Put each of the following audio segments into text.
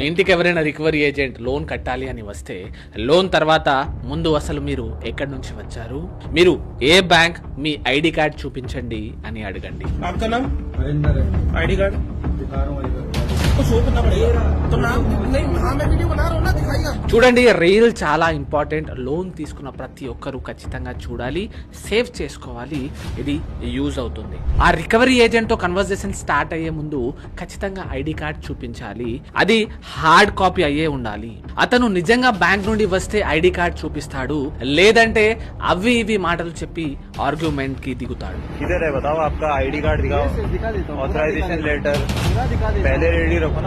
ఇంటికి ఎవరైనా recovery agent loan కట్టాలి అని వస్తే లోన్ తర్వాత ముందు అసలు మీరు ఎక్కడి నుంచి వచ్చారు? మీరు ఏ బ్యాంక్ మీ ఐడి కార్డ్ చూపించండి అని అడగండి. ఐడి చూడండి రెయిల్ చాలా ఇంపార్టెంట్. లోన్ తీసుకున్న ప్రతి ఒక్కరూ ఖచ్చితంగా చూడాలి సేవ్ చేసుకోవాలి. ఇది యూజ్ అవుతుంది. ఆ రికవరీ ఏజెంట్తో కన్వర్జేషన్ స్టార్ట్ అయ్యే ముందు ఖచ్చితంగా ఐడి కార్డ్ చూపించాలి. అది హార్డ్ కాపీ అయ్యే ఉండాలి. అతను నిజంగా బ్యాంక్ నుండి వస్తే ఐడి కార్డ్ చూపిస్తాడు లేదంటే అవి ఇవి మాటలు చెప్పి ఆర్గ్యుమెంట్కి దిగుతాడు ఇదే కార్డ్ లెటర్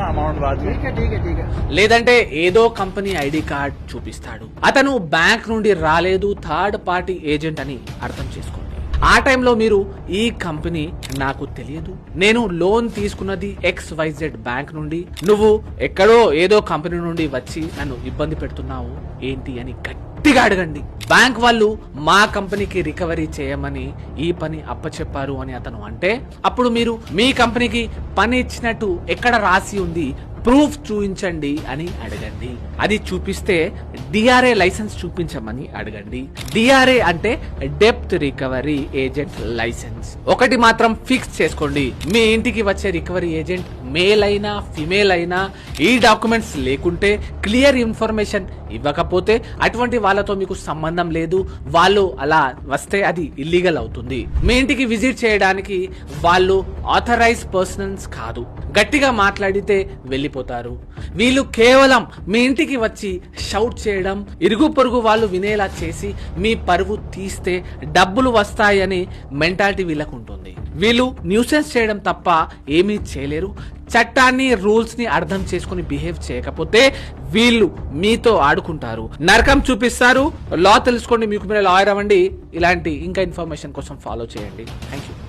అమౌంట్ లేదంటే ఏదో కంపెనీ ఐడి కార్డ్ చూపిస్తాడు. అతను బ్యాంక్ నుండి రాలేదు థర్డ్ పార్టీ ఏజెంట్ అని అర్థం చేసుకోండి. ఆ టైంలో మీరు ఈ కంపెనీ నాకు తెలియదు. నేను లోన్ తీసుకున్నది ఎక్స్ వైజెడ్ బ్యాంక్ నుండి. నువ్వు ఎక్కడో ఏదో కంపెనీ నుండి వచ్చి నన్ను ఇబ్బంది పెడుతున్నావు. ఏంటి అని గట్టిగా అడగండి. బ్యాంక్ వాళ్ళు మా కంపెనీకి రికవరీ చేయమని ఈ పని అప్పచెప్పారు అని అతను అంటే అప్పుడు మీరు మీ కంపెనీకి పని ఇచ్చినట్టు ఎక్కడ రాసి ఉంది? ప్రూఫ్ చూపించండి అని అడగండి. అది చూపిస్తే డిఆర్ఏ లైసెన్స్ చూపించమని అడగండి. డిఆర్ఏ అంటే డెప్త్ రికవరీ ఏజెంట్ లైసెన్స్. ఒకటి మాత్రం ఫిక్స్ చేసుకోండి. మీ ఇంటికి వచ్చే రికవరీ ఏజెంట్ మేల్ అయినా ఫిమేల్ అయినా ఈ డాక్యుమెంట్స్ లేకుంటే క్లియర్ ఇన్ఫర్మేషన్ ఇవ్వకపోతే అటువంటి వాళ్ళతో మీకు సంబంధం లేదు. వాళ్ళు అలా వస్తే అది ఇల్లీగల్ అవుతుంది. మీ ఇంటికి విజిట్ చేయడానికి వాళ్ళు ఆథరైజ్ పర్సన్స్ కాదు. గట్టిగా మాట్లాడితే వెళ్ళిపోతారు. వీళ్ళు కేవలం మీ ఇంటికి వచ్చి షౌట్ చేయడం ఇరుగు పొరుగు వాళ్ళు వినేలా చేసి మీ పరువు తీస్తే డబ్బులు వస్తాయని మెంటాలిటీ వీళ్ళకు ఉంటుంది. వీళ్ళు న్యూసెన్స్ చేయడం తప్ప ఏమీ చేయలేరు. చట్టాన్ని రూల్స్ని అర్థం చేసుకుని బిహేవ్ చేయకపోతే వీళ్ళు మీతో ఆడుకుంటారు. నరకం చూపిస్తారు. లా తెలుసుకోండి మీకు మీరు లాయర్ అవ్వండి. ఇలాంటి ఇంకా ఇన్ఫర్మేషన్ కోసం ఫాలో చేయండి. Thank you